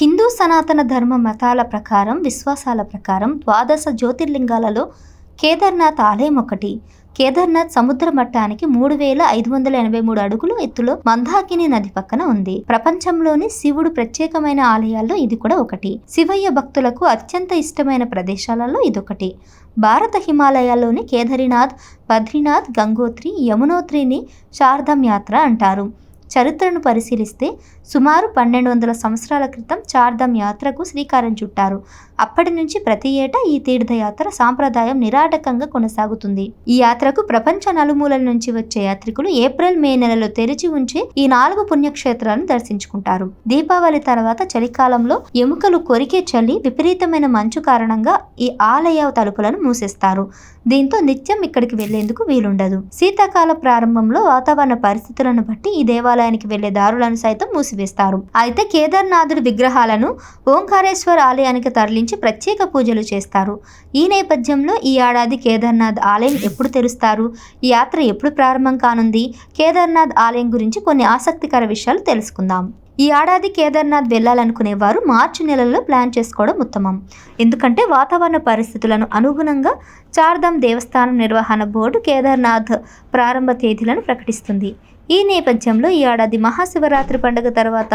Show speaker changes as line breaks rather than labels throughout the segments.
హిందూ సనాతన ధర్మ మతాల ప్రకారం విశ్వాసాల ప్రకారం ద్వాదశ జ్యోతిర్లింగాలలో కేదార్నాథ్ ఆలయం ఒకటి. కేదార్నాథ్ సముద్ర మట్టానికి మూడు వేల ఐదు వందల ఎనభై మూడు అడుగులు ఎత్తులో మందాకిని నది పక్కన ఉంది. ప్రపంచంలోని శివుడు ప్రత్యేకమైన ఆలయాల్లో ఇది కూడా ఒకటి. శివయ్య భక్తులకు అత్యంత ఇష్టమైన ప్రదేశాలలో ఇదొకటి. భారత హిమాలయాల్లోని కేదారినాథ్ బద్రీనాథ్ గంగోత్రి యమునోత్రిని శారదం యాత్ర అంటారు. చరిత్రను పరిశీలిస్తే సుమారు పన్నెండు వందల సంవత్సరాల క్రితం చార్ధామ్ యాత్రకు శ్రీకారం చుట్టారు. అప్పటి నుంచి ప్రతి ఏటా ఈ తీర్థయాత్ర సాంప్రదాయం నిరాటకంగా కొనసాగుతుంది. ఈ యాత్రకు ప్రపంచ నలుమూలల నుంచి వచ్చే యాత్రికులు ఏప్రిల్ మే నెలలో తెరిచి ఉంచి ఈ నాలుగు పుణ్యక్షేత్రాలను దర్శించుకుంటారు. దీపావళి తర్వాత చలికాలంలో ఎముకలు కొరికే చలి విపరీతమైన మంచు కారణంగా ఈ ఆలయ తలుపులను మూసేస్తారు. దీంతో నిత్యం ఇక్కడికి వెళ్ళేందుకు వీలుండదు. శీతాకాల ప్రారంభంలో వాతావరణ పరిస్థితులను బట్టి ఈ దేవాలయానికి వెళ్ళే దారులను సైతం మూసివేస్తారు. అయితే కేదార్నాథుడి విగ్రహాలను ఓంకారేశ్వర్ ఆలయానికి తరలించి ప్రత్యేక పూజలు చేస్తారు. ఈ నేపథ్యంలో ఈ ఏడాది కేదార్నాథ్ ఆలయం ఎప్పుడు తెరుస్తారు? ఈ యాత్ర ఎప్పుడు ప్రారంభం కానుంది? కేదార్నాథ్ ఆలయం గురించి కొన్ని ఆసక్తికర విషయాలు తెలుసుకుందాం. ఈ ఏడాది కేదార్నాథ్ వెళ్ళాలనుకునే వారు మార్చి నెలలో ప్లాన్ చేసుకోవడం ఉత్తమం. ఎందుకంటే వాతావరణ పరిస్థితులను అనుగుణంగా చార్ధామ్ దేవస్థానం నిర్వహణ బోర్డు కేదార్నాథ్ ప్రారంభ తేదీలను ప్రకటిస్తుంది. ఈ నేపథ్యంలో ఈ ఏడాది మహాశివరాత్రి పండుగ తర్వాత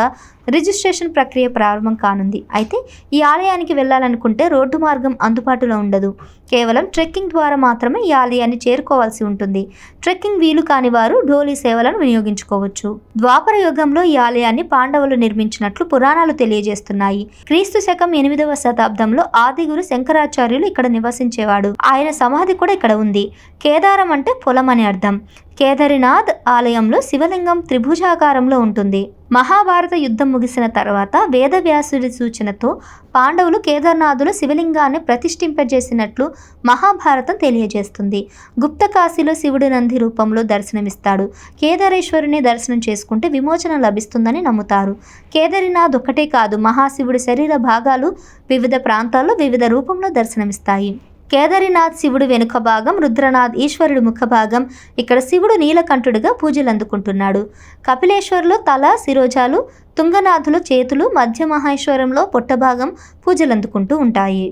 రిజిస్ట్రేషన్ ప్రక్రియ ప్రారంభం కానుంది. అయితే ఈ ఆలయానికి వెళ్ళాలనుకుంటే రోడ్డు మార్గం అందుబాటులో ఉండదు. కేవలం ట్రెక్కింగ్ ద్వారా మాత్రమే ఈ ఆలయాన్ని చేరుకోవాల్సి ఉంటుంది. ట్రెక్కింగ్ వీలు కాని వారు డోలీ సేవలను వినియోగించుకోవచ్చు. ద్వాపర యుగంలో ఈ ఆలయాన్ని పాండవులు నిర్మించినట్లు పురాణాలు తెలియజేస్తున్నాయి. క్రీస్తు శకం ఎనిమిదవ శతాబ్దంలో ఆదిగురు శంకరాచార్యులు ఇక్కడ నివసించేవాడు. ఆయన సమాధి కూడా ఇక్కడ ఉంది. కేదారం అంటే పొలం అని అర్థం. కేదారినాథ్ ఆలయంలో శివలింగం త్రిభుజాకారంలో ఉంటుంది. మహాభారత యుద్ధం ముగిసిన తర్వాత వేదవ్యాసుడి సూచనతో పాండవులు కేదార్నాథులు శివలింగాన్ని ప్రతిష్ఠింపజేసినట్లు మహాభారతం తెలియజేస్తుంది. గుప్త కాశీలో శివుడి నంది రూపంలో దర్శనమిస్తాడు. కేదారేశ్వరుని దర్శనం చేసుకుంటే విమోచన లభిస్తుందని నమ్ముతారు. కేదారినాథ్ ఒక్కటే కాదు మహాశివుడి శరీర భాగాలు వివిధ ప్రాంతాల్లో వివిధ రూపంలో దర్శనమిస్తాయి. కేదారినాథ్ శివుడు వెనుక భాగం రుద్రనాథ్ ఈశ్వరుడు ముఖ భాగం. ఇక్కడ శివుడు నీలకంఠుడిగా పూజలు అందుకుంటున్నాడు కపిలేశ్వర్లో తల శిరోజాలు తుంగనాథులు చేతులు మధ్య మహేశ్వరంలో పొట్టభాగం పూజలు అందుకుంటూ ఉంటాయి.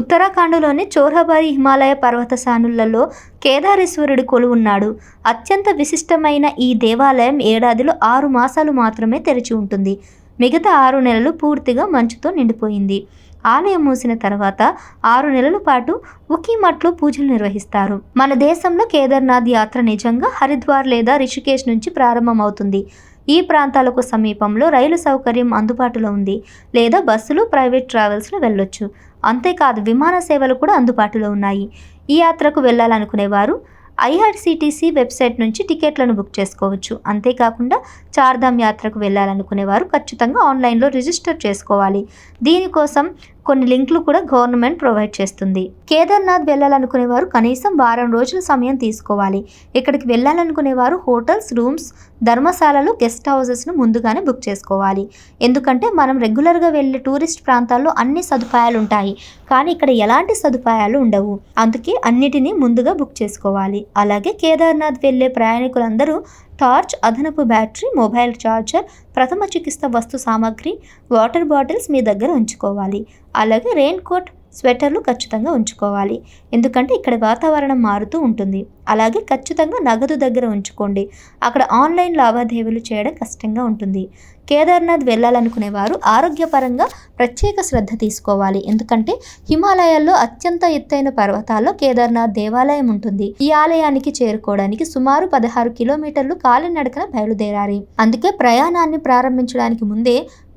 ఉత్తరాఖండ్లోని చోరబారి హిమాలయ పర్వత సానులలో కేదారేశ్వరుడు కొలువున్నాడు. అత్యంత విశిష్టమైన ఈ దేవాలయం ఏడాదిలో ఆరు మాసాలు మాత్రమే తెరిచి ఉంటుంది. మిగతా ఆరు నెలలు పూర్తిగా మంచుతో నిండిపోయింది. ఆలయం మూసిన తర్వాత ఆరు నెలల పాటు ఒకే మట్లో పూజలు నిర్వహిస్తారు. మన దేశంలో కేదార్నాథ్ యాత్ర నిజంగా హరిద్వార్ లేదా రిషికేశ్ నుంచి ప్రారంభమవుతుంది. ఈ ప్రాంతాలకు సమీపంలో రైలు సౌకర్యం అందుబాటులో ఉంది లేదా బస్సులు ప్రైవేట్ ట్రావెల్స్లో వెళ్ళొచ్చు. అంతేకాదు విమాన సేవలు కూడా అందుబాటులో ఉన్నాయి. ఈ యాత్రకు వెళ్ళాలనుకునేవారు ఐఆర్సీటీసీ వెబ్సైట్ నుంచి టికెట్లను బుక్ చేసుకోవచ్చు. అంతేకాకుండా చార్ధామ్ యాత్రకు వెళ్ళాలనుకునేవారు ఖచ్చితంగా ఆన్లైన్లో రిజిస్టర్ చేసుకోవాలి. దీనికోసం కొన్ని లింకులు కూడా గవర్నమెంట్ ప్రొవైడ్ చేస్తుంది. కేదార్నాథ్ వెళ్ళాలనుకునేవారు కనీసం వారం రోజుల సమయం తీసుకోవాలి. ఇక్కడికి వెళ్ళాలనుకునేవారు హోటల్స్ రూమ్స్ ధర్మశాలలు గెస్ట్ హౌసెస్ను ముందుగానే బుక్ చేసుకోవాలి. ఎందుకంటే మనం రెగ్యులర్గా వెళ్ళే టూరిస్ట్ ప్రాంతాల్లో అన్ని సదుపాయాలు ఉంటాయి కానీ ఇక్కడ ఎలాంటి సదుపాయాలు ఉండవు. అందుకే అన్నిటినీ ముందుగా బుక్ చేసుకోవాలి. అలాగే కేదార్నాథ్ వెళ్ళే ప్రయాణికులందరూ టార్చ్ అదనపు బ్యాటరీ మొబైల్ ఛార్జర్ ప్రథమ చికిత్స వస్తు సామాగ్రి వాటర్ బాటిల్స్ మీ దగ్గర ఉంచుకోవాలి. అలాగే రెయిన్ కోట్ స్వెటర్లు ఖచ్చితంగా ఉంచుకోవాలి. ఎందుకంటే ఇక్కడ వాతావరణం మారుతూ ఉంటుంది. అలాగే ఖచ్చితంగా నగదు దగ్గర ఉంచుకోండి. అక్కడ ఆన్లైన్ లావాదేవీలు చేయడం కష్టంగా ఉంటుంది. కేదార్నాథ్ వెళ్ళాలనుకునేవారు ఆరోగ్యపరంగా ప్రత్యేక శ్రద్ధ తీసుకోవాలి. ఎందుకంటే హిమాలయాల్లో అత్యంత ఎత్తైన పర్వతాల్లో కేదార్నాథ్ దేవాలయం ఉంటుంది. ఈ ఆలయానికి చేరుకోవడానికి సుమారు పదహారు కిలోమీటర్లు కాలినడకన బయలుదేరాలి. అందుకే ప్రయాణాన్ని ప్రారంభించడానికి ముందే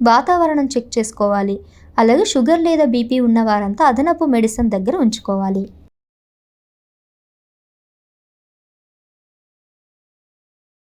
వాతావరణం చెక్ చేసుకోవాలి. అలాగే షుగర్ లేదా బీపీ ఉన్న వారంతా అదనపు మెడిసిన్ దగ్గర ఉంచుకోవాలి.